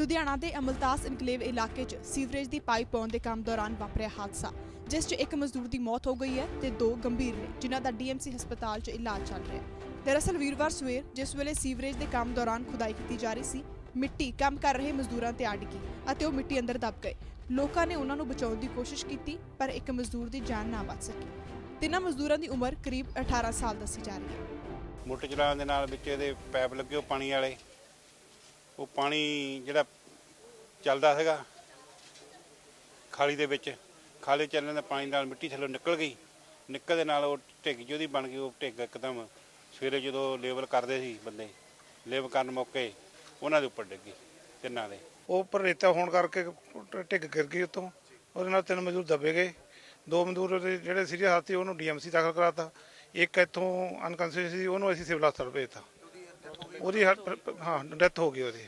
ਲੁਧਿਆਣਾ ਦੇ ਅਮਲਤਾਸ ਇਨਕਲੇਵ ਇਲਾਕੇ 'ਚ ਸੀਵਰੇਜ ਦੀ ਪਾਈਪ ਪਾਉਣ ਦੇ ਕੰਮ ਦੌਰਾਨ ਵਾਪਰਿਆ ਹਾਦਸਾ, ਜਿਸ 'ਚ ਇੱਕ ਮਜ਼ਦੂਰ ਦੀ ਮੌਤ ਹੋ ਗਈ ਹੈ ਤੇ ਦੋ ਗੰਭੀਰ ਨੇ, ਜਿਨ੍ਹਾਂ ਦਾ ਡੀਐਮਸੀ ਹਸਪਤਾਲ 'ਚ ਇਲਾਜ ਚੱਲ ਰਿਹਾ ਹੈ। ਦਰਅਸਲ ਵੀਰਵਾਰ ਸਵੇਰ, ਜਿਸ ਵੇਲੇ ਸੀਵਰੇਜ ਦੇ ਕੰਮ ਦੌਰਾਨ ਖੁਦਾਈ ਕੀਤੀ ਜਾ ਰਹੀ ਸੀ, ਮਿੱਟੀ ਕੰਮ ਕਰ ਰਹੇ ਮਜ਼ਦੂਰਾਂ ਤੇ ਅੜ ਗਈ ਅਤੇ ਉਹ ਮਿੱਟੀ ਅੰਦਰ ਦਬ ਗਏ। ਲੋਕਾਂ ਨੇ ਉਹਨਾਂ ਨੂੰ ਬਚਾਉਣ ਦੀ ਕੋਸ਼ਿਸ਼ ਕੀਤੀ, ਪਰ ਇੱਕ ਮਜ਼ਦੂਰ ਦੀ ਜਾਨ ਨਾ ਬਚ ਸਕੀ। ਤਿੰਨਾਂ ਮਜ਼ਦੂਰਾਂ ਦੀ ਉਮਰ ਕਰੀਬ 18 ਸਾਲ ਦੱਸੀ ਜਾ ਰਹੀ ਹੈ। ਮੋਟਰ ਚਲਾਉਣ ਦੇ ਨਾਲ ਵਿੱਚ ਇਹਦੇ ਪੈਪ ਲੱਗੇ ਉਹ ਪਾਣੀ ਵਾਲੇ। ਉਹ ਪਾਣੀ ਜਿਹੜਾ ਚੱਲਦਾ ਸੀਗਾ, ਖਾਲੀ ਦੇ ਵਿੱਚ, ਖਾਲੀ ਚੱਲਣ ਦਾ ਪਾਣੀ ਨਾਲ ਮਿੱਟੀ ਥੱਲੋਂ ਨਿਕਲ ਗਈ। ਨਿਕਲ ਦੇ ਨਾਲ ਉਹ ਢਿੱਗ ਜਿਹਦੀ ਬਣ ਗਈ, ਉਹ ਢਿੱਗ ਇੱਕਦਮ ਸਵੇਰੇ ਜਦੋਂ ਲੇਵਲ ਕਰਦੇ ਸੀ ਬੰਦੇ ਲੇਵਲ ਕਰਨ ਮੌਕੇ ਉਹਨਾਂ ਦੇ ਉੱਪਰ ਡਿੱਗੀ ਤਿੰਨਾਂ ਦੇ। ਉਹ ਉੱਪਰ ਰੇਤਾ ਹੋਣ ਕਰਕੇ ਢਿੱਗ ਗਿਰ ਗਈ ਉੱਤੋਂ। ਉਹਦੇ ਨਾਲ ਤਿੰਨ ਮਜ਼ਦੂਰ ਦੱਬੇ ਗਏ। ਦੋ ਮਜ਼ਦੂਰ ਜਿਹੜੇ ਸੀਰੀਅਸ ਹਾਲਤ ਸੀ ਉਹਨੂੰ ਡੀਐਮਸੀ ਦਾਖਲ ਕਰਾਤਾ। ਇੱਕ ਇੱਥੋਂ ਅਨਕਨਸ਼ੀਅਸ ਸੀ, ਉਹਨੂੰ ਅਸੀਂ ਸਿਵਲ ਹਸਪਤਾਲ ਭੇਜਤਾ। ਉਹਦੀ ਹ- ਹਾਂ ਡੈਥ ਹੋ ਗਈ ਉਹਦੀ।